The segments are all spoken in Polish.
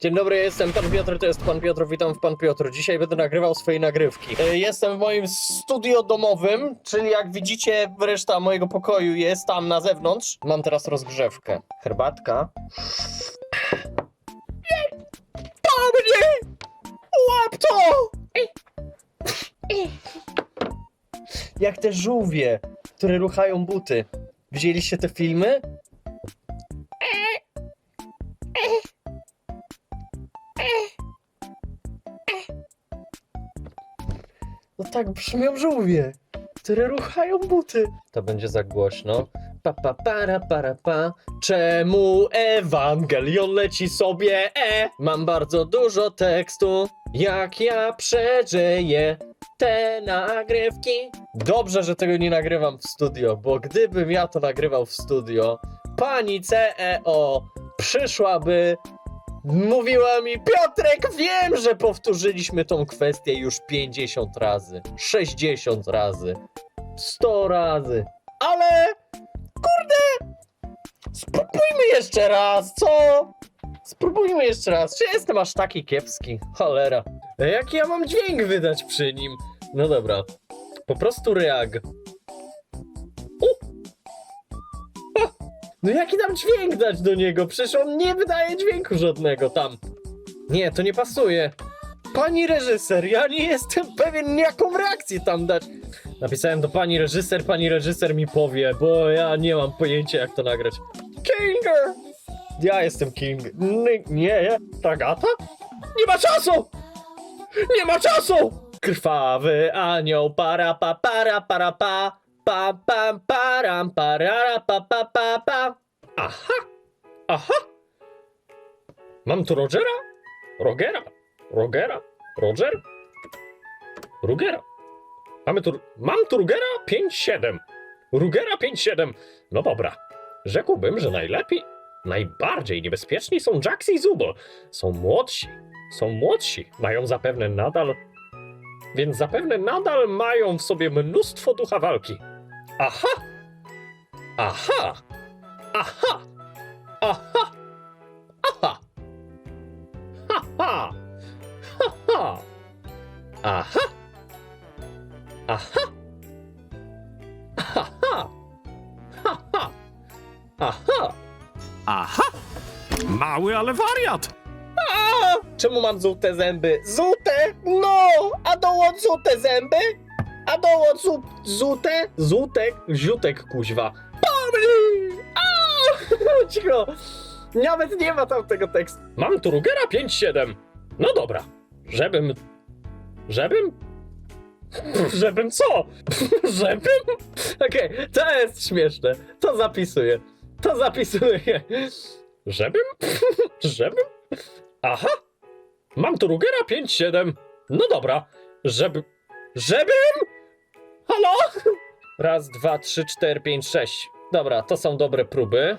Dzień dobry, jestem pan Piotr, to jest pan Piotr, witam w pan Piotr. Dzisiaj będę nagrywał swoje nagrywki. E, Jestem w moim studio domowym, czyli jak widzicie, reszta mojego pokoju jest tam na zewnątrz. Mam teraz rozgrzewkę. Herbatka. To mnie! Łap to! Jak te żółwie, które ruchają buty. Widzieliście te filmy? Tak brzmią żółwie, które ruchają buty. To będzie za głośno. Pa, pa, para, para, pa. Czemu Ewangelion leci sobie e? Mam bardzo dużo tekstu. Jak ja przeżyję te nagrywki? Dobrze, że tego nie nagrywam w studio, bo gdybym ja to nagrywał w studio, pani CEO przyszłaby Mówiła mi, Piotrek, wiem, że powtórzyliśmy tą kwestię już 50 razy, 60 razy, 100 razy, ale kurde, spróbujmy jeszcze raz, co? Spróbujmy jeszcze raz. Czy jestem aż taki kiepski? Cholera. A Jaki ja mam dźwięk wydać przy nim? No dobra. Po prostu reag. No jaki tam dźwięk dać do niego? Przecież on nie wydaje dźwięku żadnego tam. Nie, to nie pasuje. Pani reżyser, ja nie jestem pewien, jaką reakcję tam dać. Napisałem do pani reżyser, pani reżyser mi powie, bo ja nie mam pojęcia, jak to nagrać. Kinger! Ja jestem King. Nie, nie. Tagata? Nie ma czasu! Nie ma czasu! Krwawy anioł, para pa para para pa. Pa pam param parara pa pa pa pa. Aha! Aha! Mam tu Rogera? Rogera? Rogera? Roger? Rugera. Mamy tu... Mam tu Rugera 5-7. Rugera 5-7. No dobra. Rzekłbym, że najlepiej, najbardziej niebezpieczni są Jaxi i Zubo. Są młodsi. Są młodsi. Mają zapewne nadal... Więc zapewne nadal mają w sobie mnóstwo ducha walki. Aha! Aha! Aha! Aha! Aha! Ha ha! Ha ha! Aha! Aha! Aha! Ha ha! Aha! Aha! Mały, ale wariat! A! Czemu mam żółte zęby? Żółte? No! A dołącz żółte zęby? A dołącz żu- żółte? Żółtek? Ziutek, kuźwa. Pomni! A! Cicho! Nawet nie ma tam tego tekstu. Mam tu Rugera 5-7. No dobra. Żebym... Żebym... Żebym co? Żebym? Okej, to jest śmieszne. To zapisuję. To zapisuję. Żebym? Żebym? Aha! Mam tu Rugera 5-7. No dobra. Żeby... Żebym? Halo? Raz, dwa, trzy, cztery, pięć, sześć. Dobra, to są dobre próby.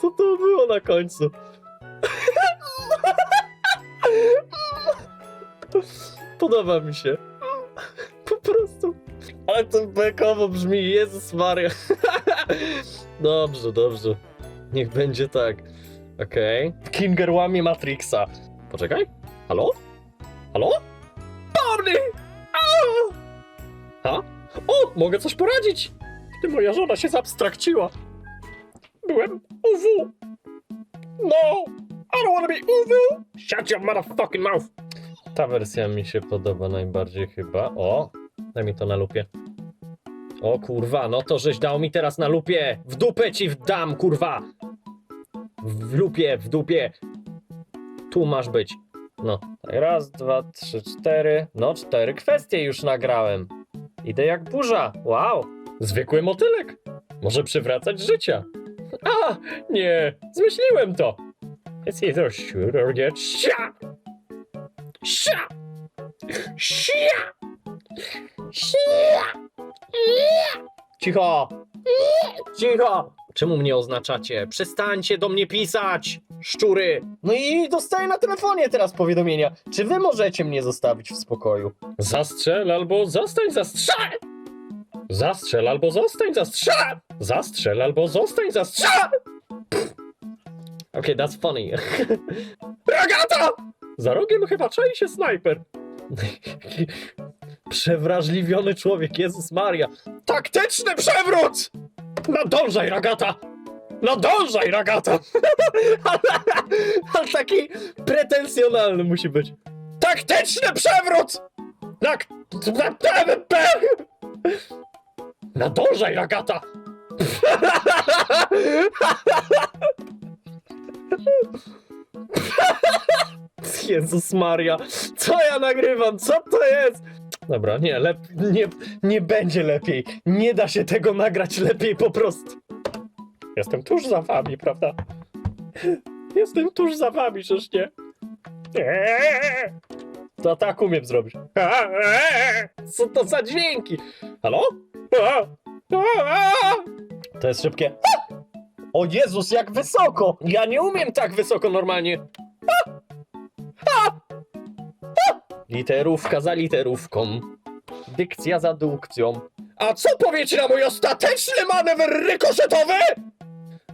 Co to było na końcu? Podoba mi się. Ale to bekowo brzmi, Jezus Maria. Dobrze, dobrze. Niech będzie tak. Okej. Kinger łamie Matrixa. Poczekaj. Halo? Halo? Pomny! Ha? O, mogę coś poradzić! Gdy moja żona się zabstrakciła. Byłem UW. No! I don't wanna be UW! Shut your motherfucking mouth! Ta wersja mi się podoba najbardziej chyba. O, daj mi to na lupie. O kurwa, no to żeś dał mi teraz na lupie. W dupę ci wdam, kurwa. W lupie, w dupie. Tu masz być. No, raz, dwa, trzy, cztery. No, cztery kwestie już nagrałem. Idę jak burza. Wow. Zwykły motylek. Może przywracać życia. A, nie, zmyśliłem to. It's either shoot or get shot. Sia! Sia! Cicho! Cicho! Czemu mnie oznaczacie? Przestańcie do mnie pisać! szczury. No i dostaję na telefonie teraz powiadomienia. Czy wy możecie mnie zostawić w spokoju? Zastrzel albo zostań zastrzel! Zastrzel albo zostań zastrzel! Zastrzel albo zostań zastrzel! Okej, that's funny. Ragata! Za rogiem chyba czai się snajper. Przewrażliwiony człowiek, Jezus Maria. Taktyczny przewrót! Nadążaj, Ragata! Nadążaj, Ragata! ale, taki pretensjonalny musi być. Taktyczny przewrót! Tak! Na, na, Nadążaj, Ragata! Jezus Maria, co ja nagrywam? Co to jest? Dobra, nie, lep, nie, nie będzie lepiej. Nie da się tego nagrać lepiej po prostu. Jestem tuż za wami, prawda? Jestem tuż za wami, czyż nie? To tak umiem zrobić. Co to za dźwięki? Halo? To jest szybkie. O Jezus, jak wysoko! Ja nie umiem tak wysoko normalnie. Literówka za literówką. Dykcja za dukcją. A co powiecie na mój ostateczny manewr rykoszetowy?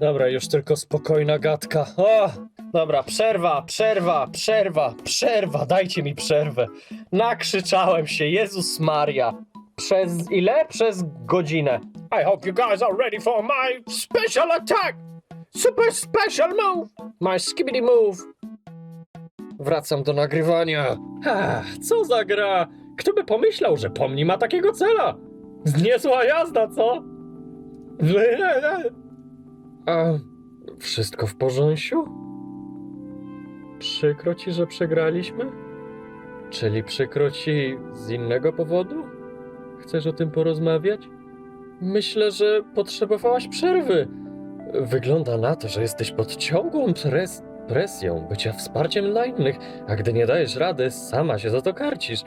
Dobra, już tylko spokojna gadka. O, dobra, przerwa, przerwa, przerwa, przerwa, dajcie mi przerwę. Nakrzyczałem się, Jezus Maria. Przez ile? Przez godzinę. I hope you guys are ready for my special attack! Super special move! My skibidi move! Wracam do nagrywania. Ach, co za gra! Kto by pomyślał, że pomni ma takiego cela? Niezła jazda, co? A wszystko w porządku? Przykro ci, że przegraliśmy? Czyli przykro ci z innego powodu? Chcesz o tym porozmawiać? Myślę, że potrzebowałaś przerwy. Wygląda na to, że jesteś pod ciągłą pres presją bycia wsparciem dla innych, a gdy nie dajesz rady, sama się za to karcisz.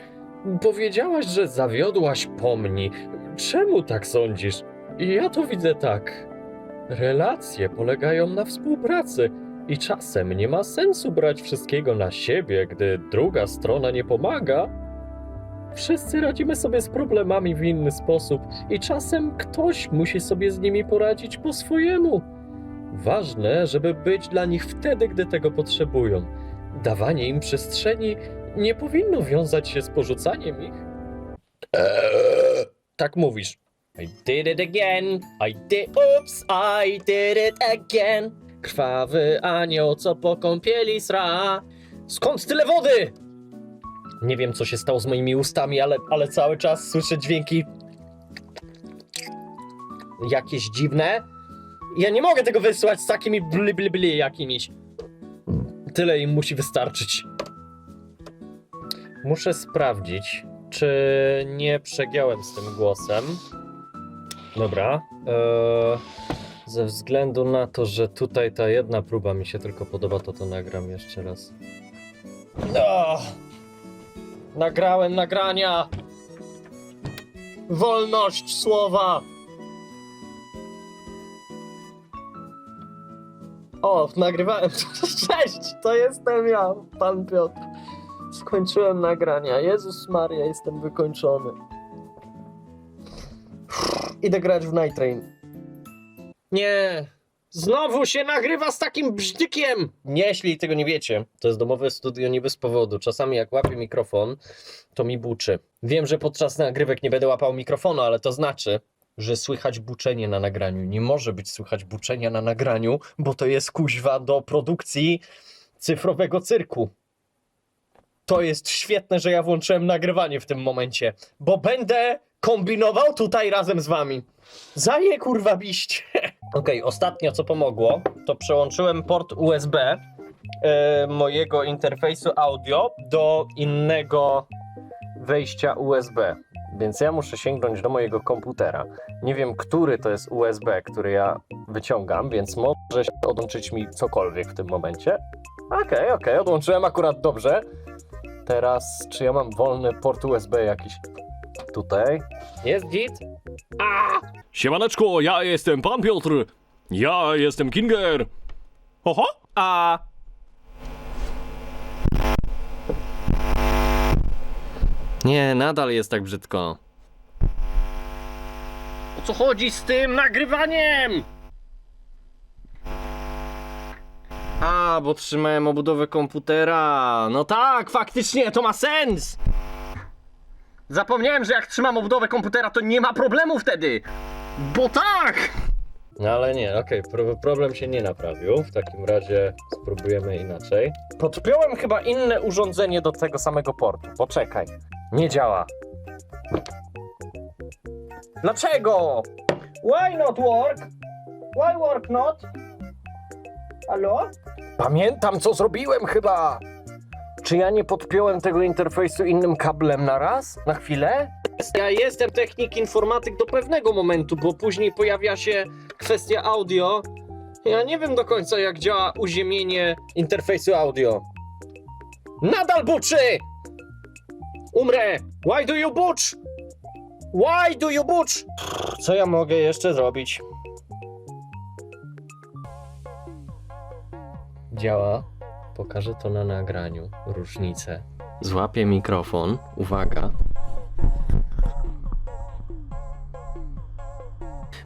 Powiedziałaś, że zawiodłaś pomni. Czemu tak sądzisz? Ja to widzę tak. Relacje polegają na współpracy i czasem nie ma sensu brać wszystkiego na siebie, gdy druga strona nie pomaga. Wszyscy radzimy sobie z problemami w inny sposób i czasem ktoś musi sobie z nimi poradzić po swojemu. Ważne, żeby być dla nich wtedy, gdy tego potrzebują. Dawanie im przestrzeni nie powinno wiązać się z porzucaniem ich. Eee, tak mówisz. I did it again. I did. Oops, I did it again. Krwawy anioł, co po kąpieli sra. Skąd tyle wody? Nie wiem, co się stało z moimi ustami, ale, ale cały czas słyszę dźwięki. Jakieś dziwne. Ja nie mogę tego wysłać z takimi bli bli bli jakimiś. Tyle im musi wystarczyć. Muszę sprawdzić, czy nie przegiąłem z tym głosem. Dobra. Eee, ze względu na to, że tutaj ta jedna próba mi się tylko podoba, to to nagram jeszcze raz. No! Nagrałem nagrania! Wolność słowa! O, nagrywałem. Cześć, to jestem ja, pan Piotr. Skończyłem nagrania. Jezus Maria, jestem wykończony. Idę grać w Night Train. Nie. Znowu się nagrywa z takim brzdykiem! Nie, jeśli tego nie wiecie, to jest domowe studio nie bez powodu. Czasami jak łapię mikrofon, to mi buczy. Wiem, że podczas nagrywek nie będę łapał mikrofonu, ale to znaczy, że słychać buczenie na nagraniu. Nie może być słychać buczenia na nagraniu, bo to jest kuźwa do produkcji cyfrowego cyrku. To jest świetne, że ja włączyłem nagrywanie w tym momencie, bo będę kombinował tutaj razem z wami. Zaje kurwa biście. Okej, ostatnio co pomogło, to przełączyłem port USB e, mojego interfejsu audio do innego wejścia USB. Więc ja muszę sięgnąć do mojego komputera. Nie wiem, który to jest USB, który ja wyciągam, więc może się odłączyć mi cokolwiek w tym momencie. Okej, okej, odłączyłem akurat dobrze. Teraz, czy ja mam wolny port USB jakiś tutaj? Jest git? A! Siemaneczko, ja jestem pan Piotr. Ja jestem Kinger. Oho? A Nie, nadal jest tak brzydko. O co chodzi z tym nagrywaniem? A, bo trzymałem obudowę komputera. No tak, faktycznie, to ma sens. Zapomniałem, że jak trzymam obudowę komputera, to nie ma problemu wtedy. Bo tak! No ale nie, okej, pro- problem się nie naprawił. W takim razie spróbujemy inaczej. Podpiąłem chyba inne urządzenie do tego samego portu. Poczekaj. Nie działa. Dlaczego? Why not work? Why work not? Halo? Pamiętam, co zrobiłem chyba. Czy ja nie podpiąłem tego interfejsu innym kablem na raz? Na chwilę? Ja jestem technik informatyk do pewnego momentu, bo później pojawia się kwestia audio. Ja nie wiem do końca, jak działa uziemienie interfejsu audio. Nadal buczy! Umrę! Why do you butch? Why do you butch? Co ja mogę jeszcze zrobić? Działa. Pokażę to na nagraniu. Różnicę. Złapię mikrofon. Uwaga.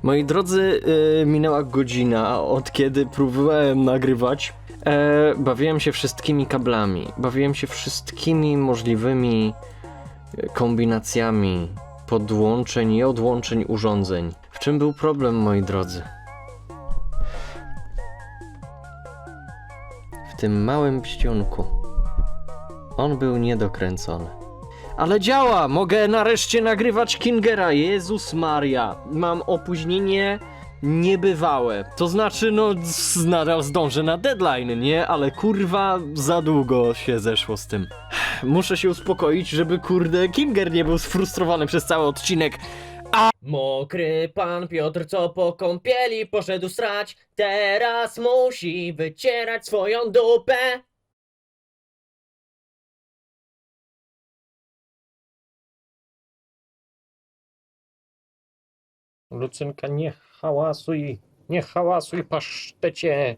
Moi drodzy, yy, minęła godzina od kiedy próbowałem nagrywać. E, bawiłem się wszystkimi kablami, bawiłem się wszystkimi możliwymi kombinacjami podłączeń i odłączeń urządzeń. W czym był problem, moi drodzy? W tym małym pścionku. On był niedokręcony. Ale działa! Mogę nareszcie nagrywać Kingera. Jezus Maria. Mam opóźnienie niebywałe. To znaczy, no, nadal zdążę na deadline, nie? Ale kurwa, za długo się zeszło z tym. Muszę się uspokoić, żeby kurde Kinger nie był sfrustrowany przez cały odcinek. A... Mokry pan Piotr, co po kąpieli poszedł strać, teraz musi wycierać swoją dupę. Lucynka, nie hałasuj, nie hałasuj pasztecie.